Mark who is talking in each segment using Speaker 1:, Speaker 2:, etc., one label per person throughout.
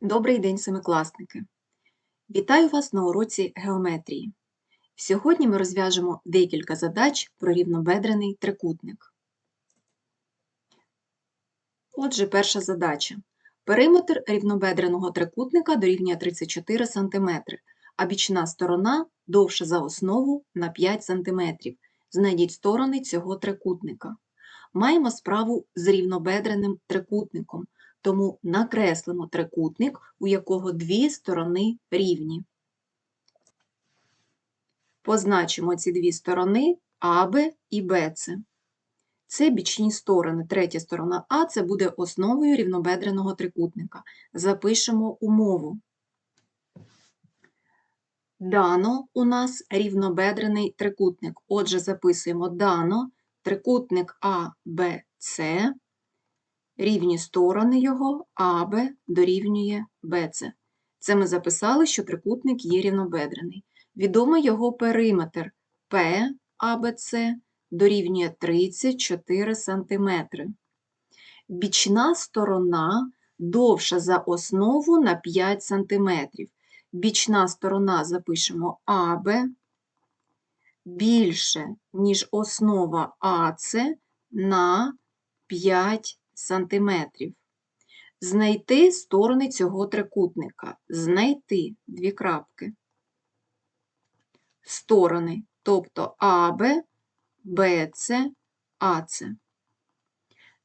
Speaker 1: Добрий день, семикласники! Вітаю вас на уроці геометрії. Сьогодні ми розв'яжемо декілька задач про рівнобедрений трикутник. Отже, перша задача. Периметр рівнобедреного трикутника дорівнює 34 см, а бічна сторона довша за основу на 5 см. Знайдіть сторони цього трикутника. Маємо справу з рівнобедреним трикутником, тому накреслимо трикутник, у якого дві сторони рівні. Позначимо ці дві сторони АБ і БЦ. Це бічні сторони. Третя сторона А це буде основою рівнобедреного трикутника. Запишемо умову. Дано у нас рівнобедрений трикутник. Отже, записуємо дано трикутник АБЦ рівні сторони його АБ дорівнює БЦ. Це ми записали, що трикутник є рівнобедрений. Відомий його периметр П АБЦ дорівнює 34 см. Бічна сторона довша за основу на 5 см. Бічна сторона запишемо АБ більше, ніж основа АЦ на 5 сантиметрів. Знайти сторони цього трикутника. Знайти дві крапки. Сторони, тобто АБ, БЦ, АЦ.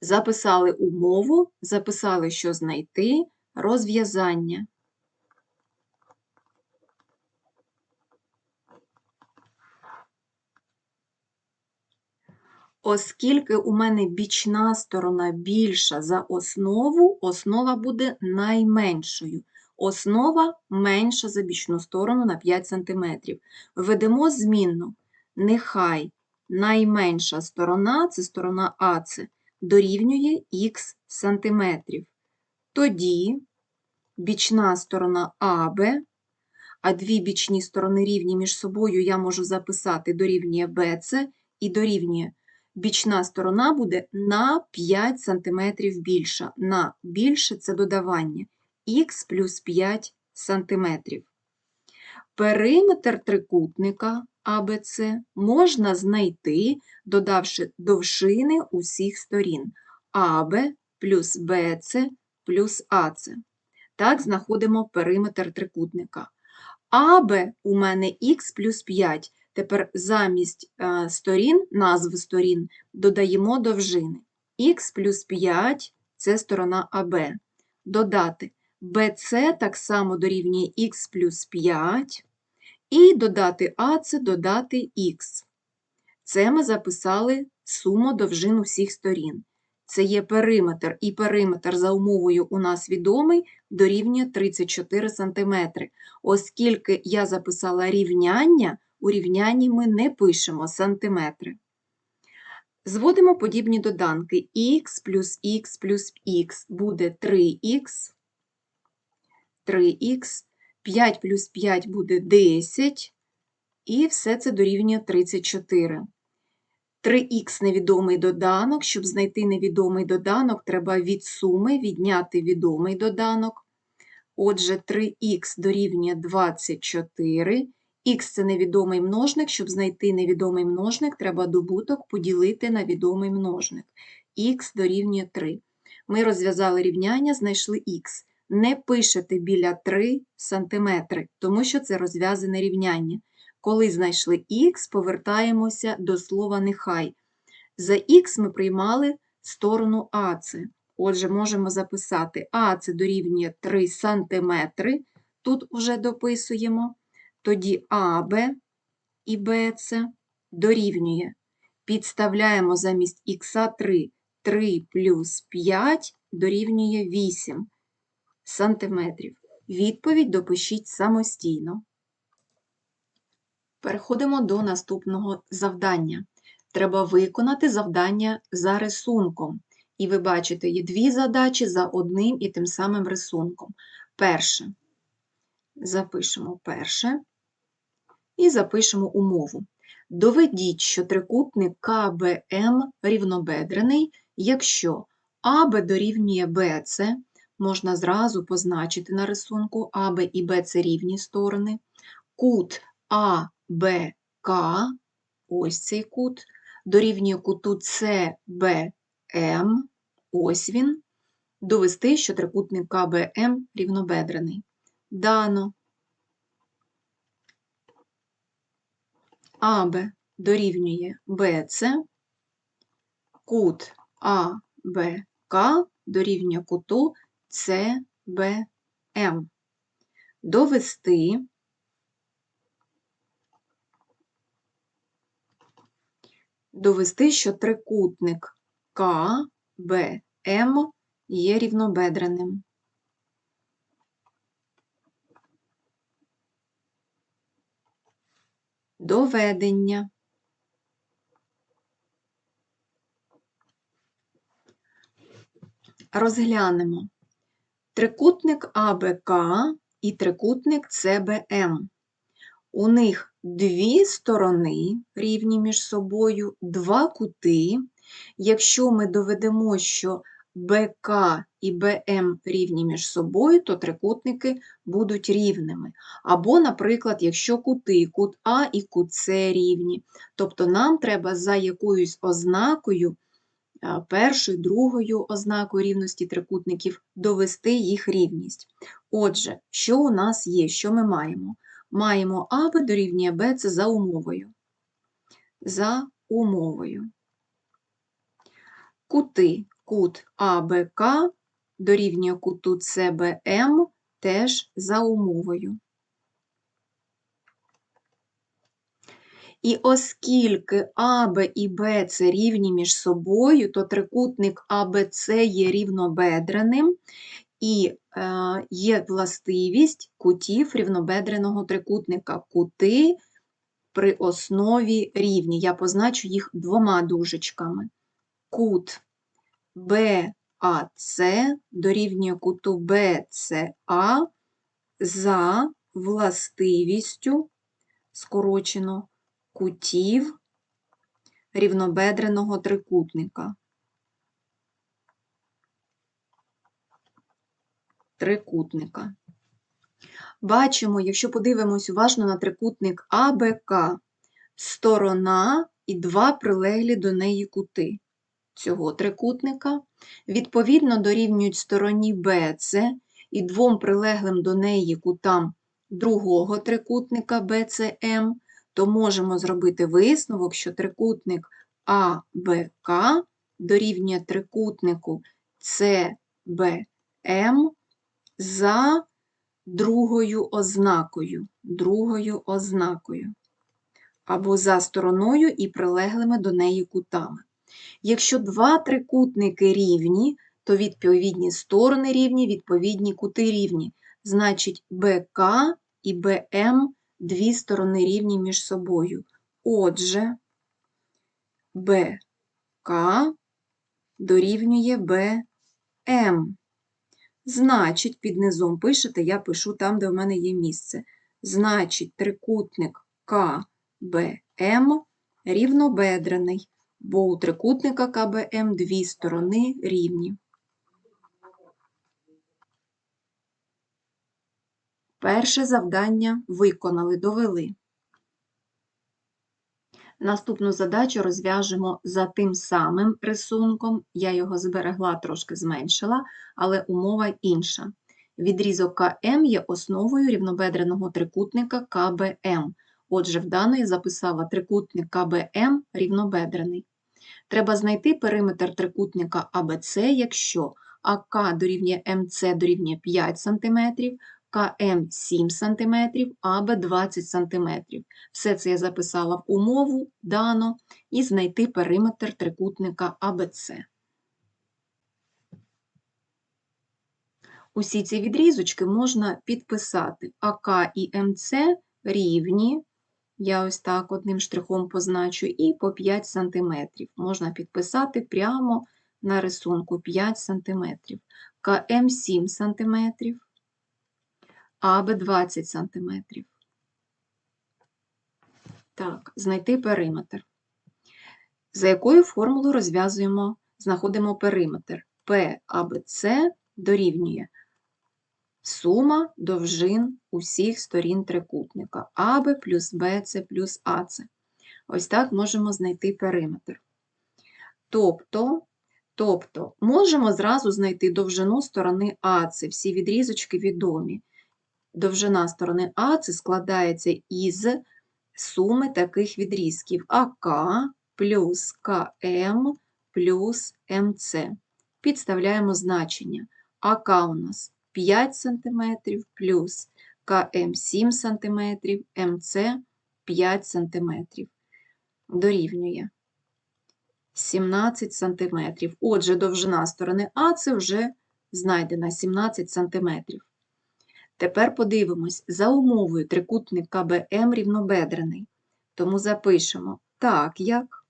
Speaker 1: Записали умову, записали, що знайти розв'язання. Оскільки у мене бічна сторона більша за основу, основа буде найменшою. Основа менша за бічну сторону на 5 см. Введемо змінну. Нехай найменша сторона це сторона АЦ, дорівнює х сантиметрів. Тоді бічна сторона АБ, а дві бічні сторони рівні між собою я можу записати дорівнює БЦ і дорівнює бічна сторона буде на 5 см більша. На більше це додавання х плюс 5 см. Периметр трикутника АБЦ можна знайти, додавши довшини усіх сторін АБ плюс БЦ плюс АЦ. Так, знаходимо периметр трикутника. АБ у мене х плюс 5. Тепер замість е, сторін, назв сторін, додаємо довжини. Х плюс 5 це сторона АБ. Додати BC так само дорівнює х плюс 5. І додати АЦ, додати х. Це ми записали суму довжин усіх сторін. Це є периметр, і периметр за умовою у нас відомий дорівнює 34 см. Оскільки я записала рівняння, у рівнянні ми не пишемо сантиметри. Зводимо подібні доданки х плюс х плюс х буде 3х, 3х, 5 плюс 5 буде 10, і все це дорівнює 34. 3х невідомий доданок. Щоб знайти невідомий доданок, треба від суми відняти відомий доданок. Отже, 3х дорівнює 24. Х це невідомий множник. Щоб знайти невідомий множник, треба добуток поділити на відомий множник. Х дорівнює 3. Ми розв'язали рівняння, знайшли х. Не пишете біля 3 см, тому що це розв'язане рівняння. Коли знайшли х, повертаємося до слова нехай. За х ми приймали сторону АЦ. Отже, можемо записати АЦ дорівнює 3 см. Тут вже дописуємо. Тоді АБ і БЦ дорівнює. Підставляємо замість х 3 3 плюс 5 дорівнює 8 сантиметрів. Відповідь допишіть самостійно. Переходимо до наступного завдання. Треба виконати завдання за рисунком. І ви бачите, є дві задачі за одним і тим самим рисунком. Перше. Запишемо перше і запишемо умову. Доведіть, що трикутник КБМ рівнобедрений, якщо АБ дорівнює БЦ, можна зразу позначити на рисунку АБ і Б це рівні сторони. Кут АБК, ось цей кут, дорівнює куту СБМ, ось він, довести, що трикутник КБМ рівнобедрений. Дано. АБ дорівнює БЦ, кут АБК дорівнює куту СБМ. Довести довести, що трикутник КБМ є рівнобедреним. Доведення. Розглянемо трикутник АБК і трикутник ЦБМ. У них дві сторони рівні між собою, два кути. Якщо ми доведемо, що БК і БМ рівні між собою, то трикутники будуть рівними. Або, наприклад, якщо кути, кут А і кут С рівні. Тобто нам треба за якоюсь ознакою, першою, другою ознакою рівності трикутників довести їх рівність. Отже, що у нас є, що ми маємо? Маємо АБ дорівнює Б, це за умовою. За умовою. Кути кут АБК дорівнює куту СБМ теж за умовою. І оскільки АБ і Б це рівні між собою, то трикутник АБЦ є рівнобедреним і е, є властивість кутів рівнобедреного трикутника. Кути при основі рівні. Я позначу їх двома дужечками. Кут БАЦ дорівнює куту БЦА за властивістю скорочено кутів рівнобедреного трикутника. Трикутника. Бачимо, якщо подивимось уважно на трикутник АБК, сторона і два прилеглі до неї кути цього трикутника, відповідно дорівнюють стороні БЦ і двом прилеглим до неї кутам другого трикутника BCM, то можемо зробити висновок, що трикутник АБК дорівнює трикутнику CBM за другою ознакою, другою ознакою, або за стороною і прилеглими до неї кутами. Якщо два трикутники рівні, то відповідні сторони рівні, відповідні кути рівні. Значить, БК і БМ дві сторони рівні між собою. Отже, БК дорівнює БМ. Значить, під низом пишете, я пишу там, де в мене є місце. Значить, трикутник КБМ рівнобедрений, бо у трикутника КБМ дві сторони рівні. Перше завдання виконали, довели. Наступну задачу розв'яжемо за тим самим рисунком. Я його зберегла, трошки зменшила, але умова інша. Відрізок КМ є основою рівнобедреного трикутника КБМ. Отже, в даної записала трикутник КБМ рівнобедрений. Треба знайти периметр трикутника АБЦ, якщо АК дорівнює МЦ дорівнює 5 см, КМ 7 см, АБ 20 см. Все це я записала в умову, дано, і знайти периметр трикутника АБЦ. Усі ці відрізочки можна підписати. АК і МЦ рівні, я ось так одним штрихом позначу, і по 5 см. Можна підписати прямо на рисунку 5 см. КМ 7 см. АБ 20 см. Так, знайти периметр. За якою формулою розв'язуємо, знаходимо периметр? P АБЦ дорівнює сума довжин усіх сторін трикутника АБ плюс БЦ плюс АЦ. Ось так можемо знайти периметр. Тобто, тобто можемо зразу знайти довжину сторони АЦ, всі відрізочки відомі. Довжина сторони АЦ складається із суми таких відрізків АК плюс КМ плюс МЦ. Підставляємо значення. АК у нас 5 см плюс КМ 7 см, МЦ 5 см. Дорівнює 17 см. Отже, довжина сторони А це вже знайдена 17 см. Тепер подивимось, за умовою трикутник КБМ рівнобедрений. Тому запишемо так, як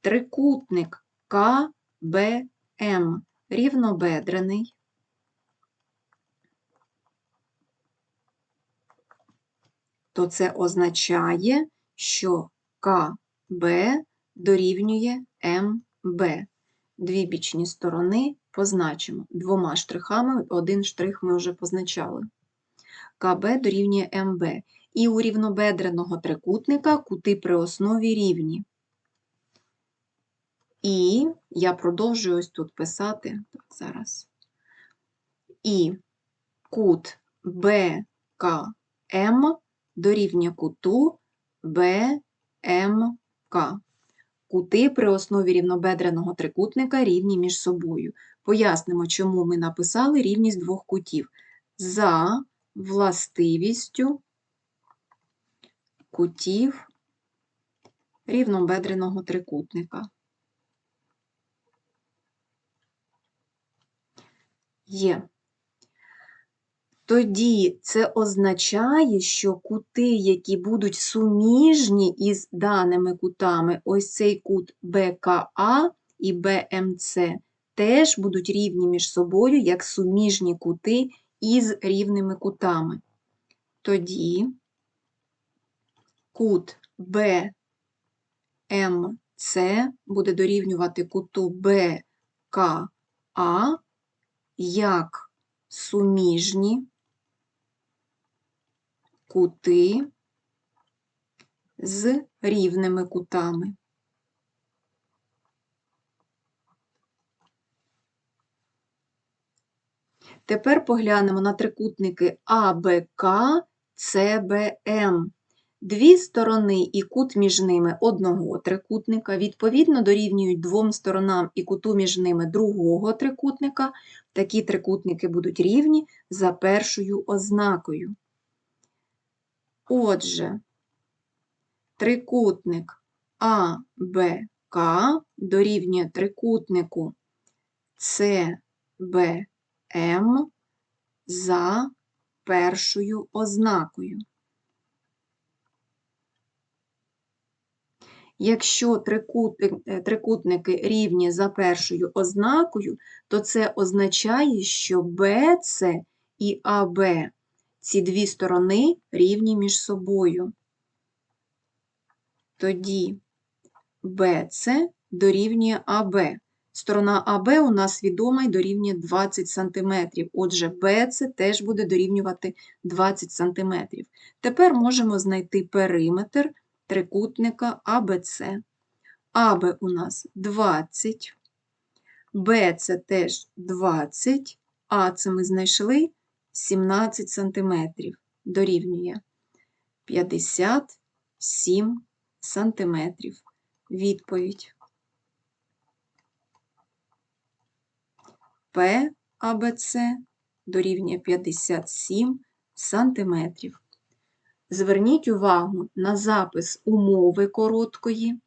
Speaker 1: трикутник КБМ рівнобедрений. То це означає, що КБ дорівнює МБ. Дві бічні сторони позначимо двома штрихами, один штрих ми вже позначали. КБ дорівнює МБ. І у рівнобедреного трикутника кути при основі рівні. І я продовжую ось тут писати так, зараз. І кут БКМ дорівнює куту БМК. Кути при основі рівнобедреного трикутника рівні між собою. Пояснимо, чому ми написали рівність двох кутів. За властивістю кутів рівнобедреного трикутника. Є. Тоді це означає, що кути, які будуть суміжні із даними кутами, ось цей кут БКА і БМЦ, теж будуть рівні між собою як суміжні кути із рівними кутами. Тоді кут БМЦ буде дорівнювати куту БКА як суміжні кути з рівними кутами. Тепер поглянемо на трикутники АБК, ЦБМ. Дві сторони і кут між ними одного трикутника, відповідно, дорівнюють двом сторонам і куту між ними другого трикутника. Такі трикутники будуть рівні за першою ознакою. Отже, трикутник АБК дорівнює трикутнику ЦБМ за першою ознакою. Якщо трикутники рівні за першою ознакою, то це означає, що BC і AB ці дві сторони рівні між собою. Тоді BC дорівнює AB. Сторона АБ у нас відома і дорівнює 20 см. Отже, BC теж буде дорівнювати 20 см. Тепер можемо знайти периметр трикутника АБЦ. АБ у нас 20, БЦ теж 20, А це ми знайшли 17 см, дорівнює 57 см. Відповідь. П АБЦ дорівнює 57 сантиметрів. Зверніть увагу на запис умови короткої,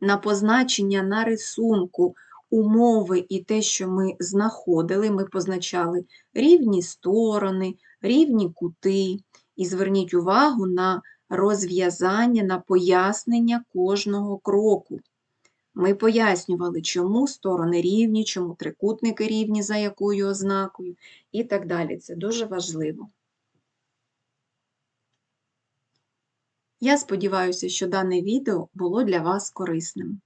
Speaker 1: на позначення на рисунку умови і те, що ми знаходили, ми позначали рівні сторони, рівні кути. І зверніть увагу на розв'язання, на пояснення кожного кроку. Ми пояснювали, чому сторони рівні, чому трикутники рівні, за якою ознакою, і так далі. Це дуже важливо. Я сподіваюся, що дане відео було для вас корисним.